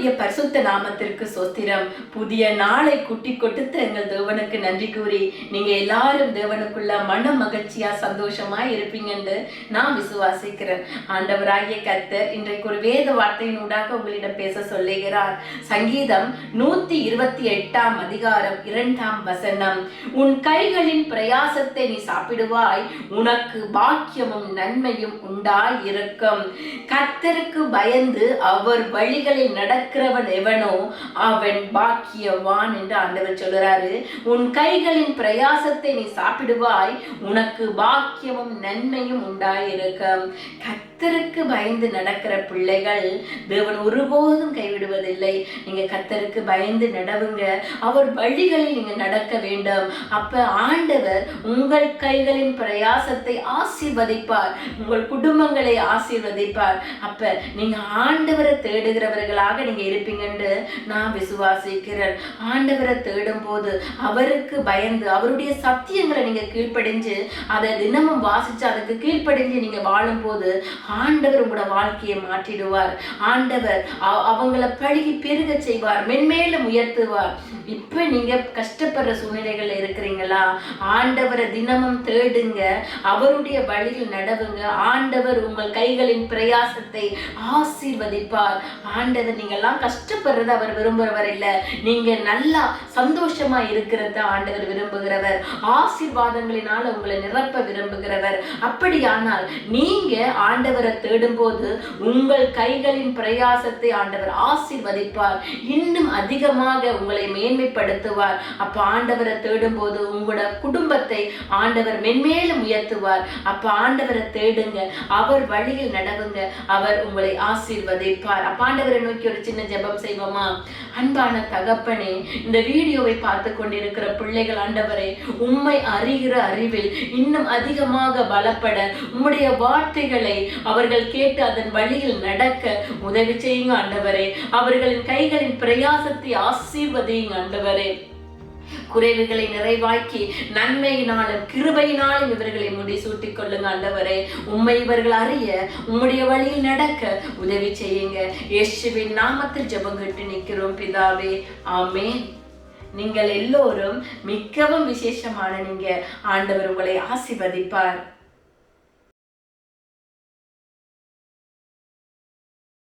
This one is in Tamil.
கர்த்தருடைய பரிசுத்த நாமத்திற்கு சோத்திரம் புதிய நாளை குட்டி கொடுத்த எங்கள் தேவனுக்கு நன்றி கூறி நீங்க எல்லாரும் தேவனுக்குள்ள மன மகிழ்ச்சியா சந்தோஷமா இருப்பீங்கன்னு நான் விசுவாசிக்கிறேன். ஆண்டவராகிய கர்த்தர் இன்றைக்கு ஒரு வேத வார்த்தையின் ஊடாக உங்களிடம் பேச சொல்லுகிறார். சங்கீதம் நூத்தி இருபத்தி எட்டாம் அதிகாரம் இரண்டாம் வசனம். உன் கைகளின் பிரயாசத்தை நீ சாப்பிடுவாய் உனக்கு பாக்கியமும் நன்மையும் உண்டாய் இருக்கும் கர்த்தருக்கு பயந்து அவர் வழிகளில் நடக்கிறவன் எவனோ அவன் பாக்கியவான் என்று ஆண்டவர் சொல்கிறாரு உன் கைகளின் பிரயாசத்தை நீ சாப்பிடுவாய். உனக்கு பாக்கியமும் நன்மையும் உண்டாயிருக்கும். கத்தருக்கு பயந்து நடக்கிற பிள்ளைகள் தேவன் ஒருபோதும் கைவிடுவதில்லை. நீங்க கத்தருக்கு பயந்து நடவுங்க. அவர் வழிகளில் நீங்க நடக்க வேண்டும். அப்ப ஆண்டவர் உங்கள் கைகளின் பிரயாசத்தை ஆசீர்வதிப்பார். உங்கள் குடும்பங்களை ஆசீர்வதிப்பார். அப்ப நீங்க ஆண்டவரை தேடுகிறவர்களாக நீங்க இருப்பீங்கன்னு நான் விசுவாசிக்கிறேன். ஆண்டவரை தேடும் போது அவருக்கு பயந்து அவருடைய சத்தியங்களை நீங்க கீழ்ப்படிஞ்சு அதை தினமும் வாசிச்சு அதுக்கு கீழ்ப்படிஞ்சு நீங்க வாழும் போது ஆண்டவர் உங்களோட வாழ்க்கையை மாற்றிடுவார். ஆண்டவர் அவங்கள பழகி பெருக செய்வார் மென்மேலும் உயர்த்துவார். இப்ப நீங்க கஷ்டப்படுற சூழ்நிலைகள்ல இருக்கிறீங்களா? ஆண்டவரை தினமும் தேடுங்க. அவருடைய வழியில் நடவுங்க. ஆண்டவர் உங்கள் கைகளின் பிரயாசத்தை ஆசீர்வதிப்பார். ஆண்டவர் நீங்கள் எல்லாம் கஷ்டப்படுறத அவர் விரும்புறவர் இல்ல. நீங்க நல்லா சந்தோஷமா இருக்கிறத ஆண்டவர் விரும்புகிறவர். ஆசீர்வாதங்களினால உங்களை நிரப்ப விரும்புகிறவர். அப்படியானால் நீங்க ஆண்டவரை தேடும் போது உங்கள் கைகளின் பிரயாசத்தை ஆண்டவர் ஆசீர்வதிப்பார். இன்னும் அதிகமாக உங்களை மேன்மைப்படுத்துவார். அப்ப ஆண்டவரை தேடும் போது உங்களோட குடும்பத்தை ஆண்டவர் மென்மேலும் உயர்த்துவார். அப்ப ஆண்டவரை தேடுங்க. அவர் வழியில் நடவுங்க. அவர் உங்களை ஆசீர்வதிப்பார். அப்ப ஆண்டவரை நோக்கி ஒரு சின்ன ஜெபம் செய்வோமா? அன்பான தகப்பனே இந்த வீடியோவை பார்த்து கொண்டிருக்கிற பிள்ளைகள் ஆண்டவரே உண்மை அறிகிற அறிவில் இன்னும் அதிகமாக பலப்பட உம்முடைய வார்த்தைகளை அவர்கள் கேட்டு அதன் வழியில் நடக்க உதவி செய்யுங்க ஆண்டவரே. அவர்களின் கைகளின் பிரயாசத்தை ஆசீர்வதியுங்க ஆண்டவரே. குறைவுகளை நிறைவாக்கி நன்மையினாலும் கிருபையினாலும் இவர்களை முடிசூட்டிக் கொள்ளுங்க ஆண்டவரே. உம்மை இவர்கள் அறிய உம்முடைய வழியில் நடக்க உதவி செய்யுங்க. இயேசுவின் நாமத்தில் ஜெபம் கட்டி நிற்கிறோம் பிதாவே. ஆமே நீங்கள் எல்லோரும் மிகவும் விசேஷமான நீங்க ஆண்டவர் உங்களை ஆசிர்வதிப்பார்.